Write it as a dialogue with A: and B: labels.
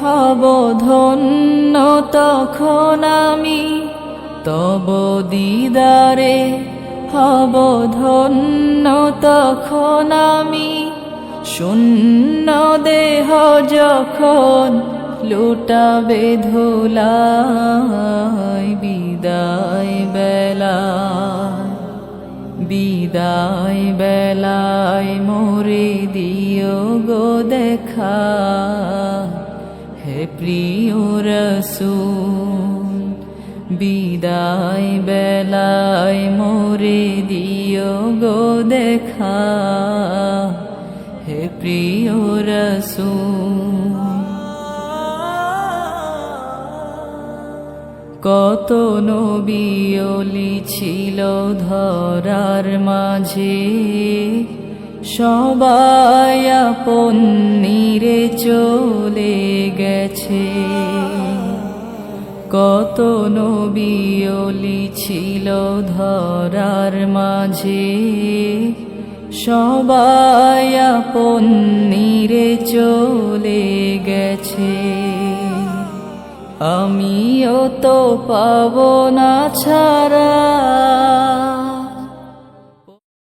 A: হব ধন্য তখন আমি, তব দিদারে হব ধন্য তখন আমি। শূন্য দেহ যখন লুটাবে ধুলাই, বিদায় বেলা, বিদায় বেলায় মোরে দিও গো দেখা। প্রিয় রসুল, বিদায় বেলায় মোরে দিও গো দেখা। হে প্রিয় রসুল, কত নবিয়লি ছিল ধরার মাঝে। সবাই আপন নিরে চলে গেছে কত নবিয়লি ছিল ধরার মাঝে। সবাই আপন নিরে চলে গেছে। আমিও তো পাব না